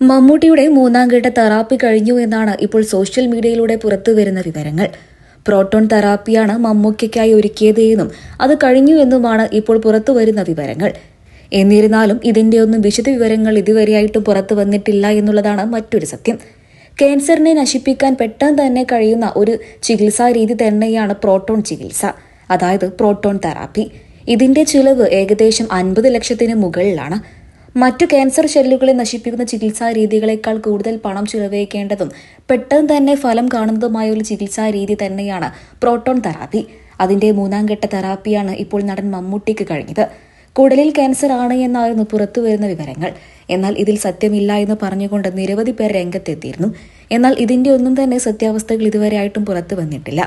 മമ്മൂട്ടിയുടെ മൂന്നാം ഘട്ട തെറാപ്പി കഴിഞ്ഞു എന്നാണ് ഇപ്പോൾ സോഷ്യൽ മീഡിയയിലൂടെ പുറത്തുവരുന്ന വിവരങ്ങൾ. പ്രോട്ടോൺ തെറാപ്പിയാണ് മമ്മൂക്കയ്ക്കായി ഒരുക്കിയത് എന്നും അത് കഴിഞ്ഞു എന്നുമാണ് ഇപ്പോൾ പുറത്തുവരുന്ന വിവരങ്ങൾ. എന്നിരുന്നാലും ഇതിന്റെ ഒന്നും വിശദ വിവരങ്ങൾ ഇതുവരെയായിട്ടും പുറത്തു വന്നിട്ടില്ല എന്നുള്ളതാണ് മറ്റൊരു സത്യം. ക്യാൻസറിനെ നശിപ്പിക്കാൻ പെട്ടെന്ന് തന്നെ കഴിയുന്ന ഒരു ചികിത്സാ രീതി തന്നെയാണ് പ്രോട്ടോൺ ചികിത്സ അതായത് പ്രോട്ടോൺ തെറാപ്പി. ഇതിന്റെ ചിലവ് ഏകദേശം അൻപത് ലക്ഷത്തിന് മുകളിലാണ്. മറ്റു ക്യാൻസർ ഷെല്ലുകളെ നശിപ്പിക്കുന്ന ചികിത്സാ രീതികളെക്കാൾ കൂടുതൽ പണം ചിലവഴിക്കേണ്ടതും പെട്ടെന്ന് തന്നെ ഫലം കാണുന്നതുമായ ഒരു ചികിത്സാ രീതി തന്നെയാണ് പ്രോട്ടോൺ തെറാപ്പി. അതിന്റെ മൂന്നാം ഘട്ട തെറാപ്പിയാണ് ഇപ്പോൾ നടൻ മമ്മൂട്ടിക്ക് കഴിഞ്ഞത്. കുടലിൽ ക്യാൻസർ ആണ് എന്നായിരുന്നു പുറത്തുവരുന്ന വിവരങ്ങൾ. എന്നാൽ ഇതിൽ സത്യമില്ല എന്ന് പറഞ്ഞുകൊണ്ട് നിരവധി പേർ രംഗത്തെത്തിയിരുന്നു. എന്നാൽ ഇതിന്റെ ഒന്നും തന്നെ സത്യാവസ്ഥകൾ ഇതുവരെയായിട്ടും പുറത്തു വന്നിട്ടില്ല.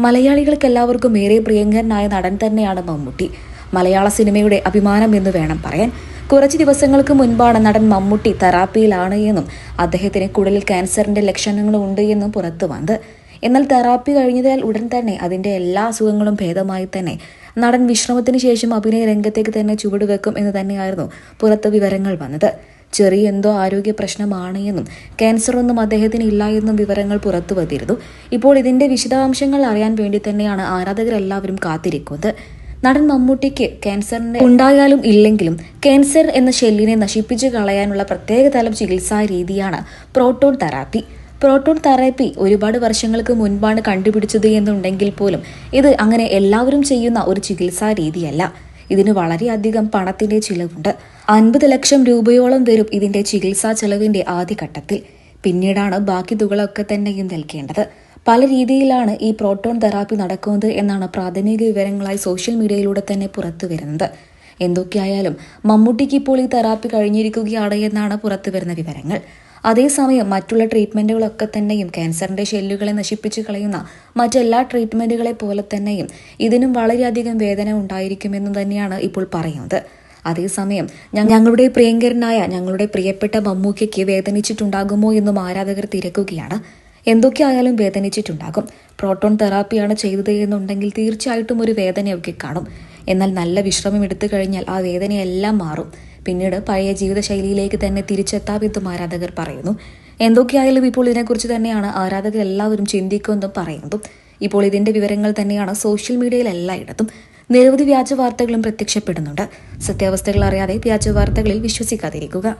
മലയാളികൾക്ക് എല്ലാവർക്കും ഏറെ പ്രിയങ്കരനായ നടൻ തന്നെയാണ് മമ്മൂട്ടി. മലയാള സിനിമയുടെ അഭിമാനം എന്ന് വേണം പറയാൻ. കുറച്ച് ദിവസങ്ങൾക്ക് മുൻപാണ് നടൻ മമ്മൂട്ടി തെറാപ്പിയിലാണ് എന്നും അദ്ദേഹത്തിന് കുടലിൽ ക്യാൻസറിന്റെ ലക്ഷണങ്ങൾ ഉണ്ട് എന്നും പുറത്തു വന്നത്. എന്നാൽ തെറാപ്പി കഴിഞ്ഞതിനാൽ ഉടൻ തന്നെ അതിന്റെ എല്ലാ അസുഖങ്ങളും ഭേദമായി തന്നെ. നടൻ വിശ്രമത്തിന് ശേഷം അഭിനയ രംഗത്തേക്ക് തന്നെ ചുവടുവെക്കും എന്ന് തന്നെയായിരുന്നു പുറത്ത് വിവരങ്ങൾ വന്നത്. ചെറിയ എന്തോ ആരോഗ്യ പ്രശ്നമാണ് എന്നും ക്യാൻസർ ഒന്നും അദ്ദേഹത്തിന് ഇല്ല എന്നും വിവരങ്ങൾ പുറത്തു വന്നിരുന്നു. ഇപ്പോൾ ഇതിന്റെ വിശദാംശങ്ങൾ അറിയാൻ വേണ്ടി തന്നെയാണ് ആരാധകരെല്ലാവരും കാത്തിരിക്കുന്നത്. നടൻ മമ്മൂട്ടിക്ക് ക്യാൻസറിന്റെ ഉണ്ടായാലും ഇല്ലെങ്കിലും ക്യാൻസർ എന്ന ഷെല്ലിനെ നശിപ്പിച്ചു കളയാനുള്ള പ്രത്യേക തലം ചികിത്സാ രീതിയാണ് പ്രോട്ടോൺ തെറാപ്പി. പ്രോട്ടോൺ തെറാപ്പി ഒരുപാട് വർഷങ്ങൾക്ക് മുൻപാണ് കണ്ടുപിടിച്ചത് എന്നുണ്ടെങ്കിൽ പോലും ഇത് അങ്ങനെ എല്ലാവരും ചെയ്യുന്ന ഒരു ചികിത്സാ രീതിയല്ല. ഇതിന് വളരെയധികം പണത്തിന്റെ ചിലവുണ്ട്. അൻപത് ലക്ഷം രൂപയോളം വരും ഇതിന്റെ ചികിത്സാ ചെലവിന്റെ ആദ്യഘട്ടത്തിൽ. പിന്നീടാണ് ബാക്കി തുകളൊക്കെ തന്നെയും നൽകേണ്ടത്. പല രീതിയിലാണ് ഈ പ്രോട്ടോൺ തെറാപ്പി നടക്കുന്നത് എന്നാണ് പ്രാഥമിക വിവരങ്ങളായി സോഷ്യൽ മീഡിയയിലൂടെ തന്നെ പുറത്തു വരുന്നത്. എന്തൊക്കെയായാലും മമ്മൂട്ടിക്ക് ഇപ്പോൾ ഈ തെറാപ്പി കഴിഞ്ഞിരിക്കുകയാണ് എന്നാണ് പുറത്തു വരുന്ന വിവരങ്ങൾ. അതേസമയം മറ്റുള്ള ട്രീറ്റ്മെന്റുകളൊക്കെ തന്നെയും ക്യാൻസറിന്റെ ഷെല്ലുകളെ നശിപ്പിച്ചു കളയുന്ന മറ്റെല്ലാ ട്രീറ്റ്മെന്റുകളെ പോലെ തന്നെയും ഇതിനും വളരെയധികം വേദന ഉണ്ടായിരിക്കുമെന്നും തന്നെയാണ് ഇപ്പോൾ പറയുന്നത്. അതേസമയം ഞങ്ങളുടെ പ്രിയങ്കരനായ ഞങ്ങളുടെ പ്രിയപ്പെട്ട മമ്മൂക്കയ്ക്ക് വേദനിച്ചിട്ടുണ്ടാകുമോ എന്നും ആരാധകർ തിരക്കുകയാണ്. എന്തൊക്കെയായാലും വേദനിച്ചിട്ടുണ്ടാകും. പ്രോട്ടോൺ തെറാപ്പിയാണ് ചെയ്തത് എന്നുണ്ടെങ്കിൽ തീർച്ചയായിട്ടും ഒരു വേദനയൊക്കെ കാണും. എന്നാൽ നല്ല വിശ്രമം എടുത്തു കഴിഞ്ഞാൽ ആ വേദനയെല്ലാം മാറും. പിന്നീട് പഴയ ജീവിതശൈലിയിലേക്ക് തന്നെ തിരിച്ചെത്താമെന്നും ആരാധകർ പറയുന്നു. എന്തൊക്കെയായാലും ഇപ്പോൾ ഇതിനെക്കുറിച്ച് തന്നെയാണ് ആരാധകർ എല്ലാവരും ചിന്തിക്കുമെന്നും പറയുന്നതും. ഇപ്പോൾ ഇതിന്റെ വിവരങ്ങൾ തന്നെയാണ് സോഷ്യൽ മീഡിയയിൽ എല്ലായിടത്തും നിരവധി വ്യാജ വാർത്തകളും പ്രത്യക്ഷപ്പെടുന്നുണ്ട്. സത്യാവസ്ഥകൾ അറിയാതെ വ്യാജ വാർത്തകളിൽ വിശ്വസിക്കാതിരിക്കുക.